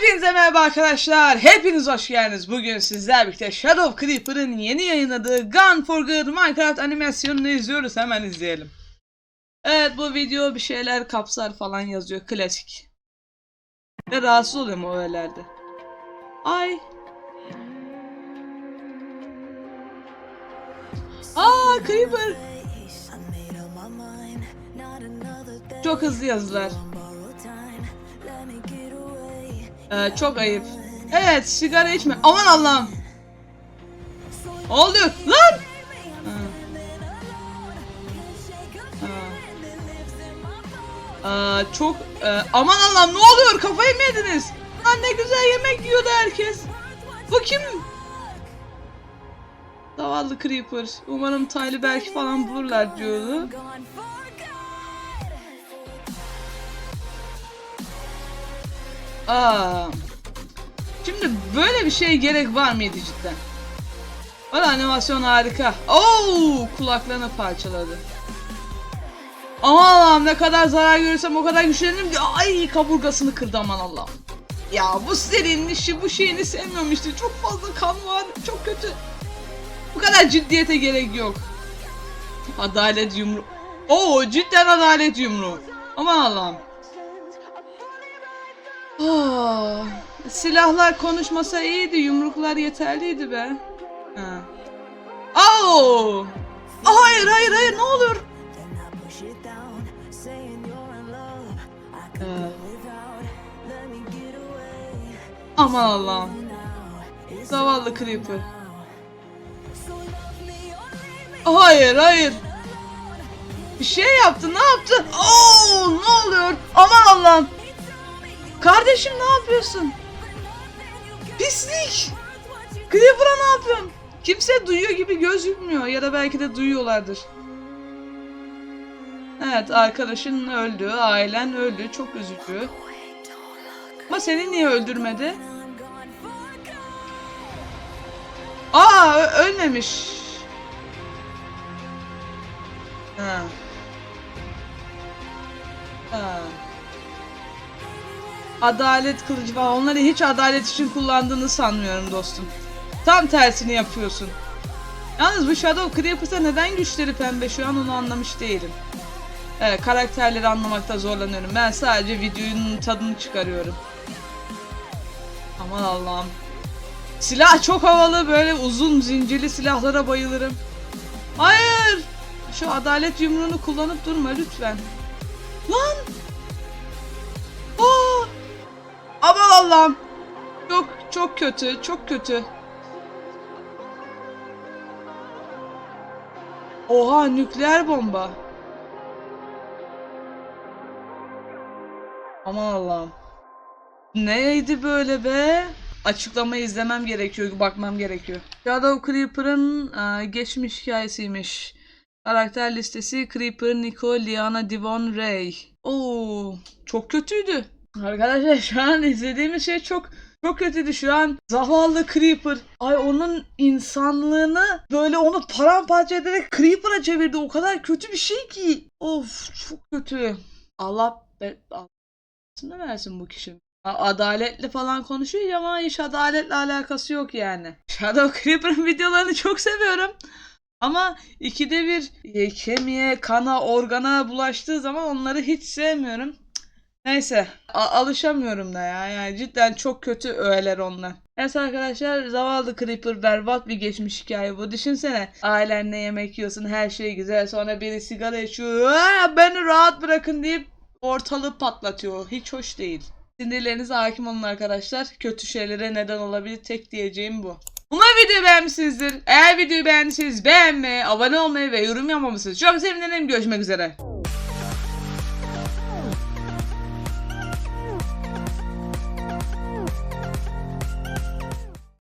Hepinize merhaba arkadaşlar. Hepiniz hoş geldiniz. Bugün sizler birlikte Shadow Creeper'ın yeni yayınladığı Gun for Good Minecraft animasyonunu izliyoruz. Hemen izleyelim. Evet bu video bir şeyler kapsar falan yazıyor. Klasik. Ve rahatsız oluyorum o öğelerde. Ay. Aa Creeper. Çok hızlı yazılar. Ee, çok ayıp. Evet sigara içme. Aman Allah'ım. Oluyor? Lan! Ha. Ha. Aa, çok e, aman Allah'ım ne oluyor? Kafayı mı yediniz? Lan ne güzel yemek yiyordu herkes. Bu kim? Zavallı Creeper. Umarım Taylı belki falan bulurlar diyordu. Aa. Şimdi böyle bir şeye gerek var mıydı cidden? Valla animasyon harika. Oo, kulaklarını parçaladı. Aman Allah'ım ne kadar zarar görürsem o kadar güçlenirim ki ay kaburgasını kırdı aman Allah'ım. Ya bu serinin işi bu şeyini sevmiyorum işte çok fazla kan var çok kötü. Bu kadar ciddiyete gerek yok. Adalet yumru. Oo cidden adalet yumruğu. Aman Allah'ım. Ah, silahlar konuşmasa iyiydi, yumruklar yeterliydi be. Ha. Oo! Ah, hayır, hayır, hayır, ne olur? Ee, aman Allah'ım. Zavallı Creeper. Ah, Hayır, hayır. Bir şey yaptı, ne yaptı? Oo, ne oluyor? Aman Allah'ım. Kardeşim ne yapıyorsun? Pislik! Creeper'a ne yapıyorsun? Kimse duyuyor gibi gözükmüyor ya da belki de duyuyorlardır. Evet arkadaşın öldü, ailen öldü, çok üzücü. Ama seni niye öldürmedi? Aa ölmemiş. Ha. Ha adalet kılıcı falan onları hiç adalet için kullandığını sanmıyorum dostum. Tam tersini yapıyorsun. Yalnız bu Shadow Creepers'a neden güçleri pembe şu an onu anlamış değilim. Evet karakterleri anlamakta zorlanıyorum. Ben sadece videonun tadını çıkarıyorum. Aman Allah'ım. Silah çok havalı böyle uzun zincirli silahlara bayılırım. Hayır! Şu adalet yumruğunu kullanıp durma lütfen. Lan! Allah'ım. Çok çok kötü, çok kötü. Oha nükleer bomba. Aman Allah'ım. Neydi böyle be? Açıklamayı izlemem gerekiyor, bakmam gerekiyor. Shadow Creeper'ın e, geçmiş hikayesiymiş. Karakter listesi Creeper, Nico, Liana, Devon, Ray. Oo, çok kötüydü. Arkadaşlar şu an izlediğimiz şey çok çok kötüydü şu an. Zavallı Creeper. Ay onun insanlığını böyle onu paramparça ederek Creeper'a çevirdi. O kadar kötü bir şey ki. Of çok kötü. Allah be ne versin bu kişi. A- Adaletli falan konuşuyor ama hiç adaletle alakası yok yani. Shadow Creeper'ın videolarını çok seviyorum. Ama ikide bir e, kemiğe, kana, organa bulaştığı zaman onları hiç sevmiyorum. Neyse a- alışamıyorum da ya yani cidden çok kötü öğeler onlar. Evet arkadaşlar zavallı Creeper berbat bir geçmiş hikaye bu. Düşünsene ailenle yemek yiyorsun her şey güzel sonra biri sigara içiyor "Aa, beni rahat bırakın deyip ortalığı patlatıyor. Hiç hoş değil. Sinirlerinize hakim olun arkadaşlar. Kötü şeylere neden olabilir tek diyeceğim bu. Umarım videoyu beğenmişsinizdir. Eğer videoyu beğendiyseniz beğenmeyi, abone olmayı ve yorum yapmamışsınız. Çok sevinirim. Görüşmek üzere.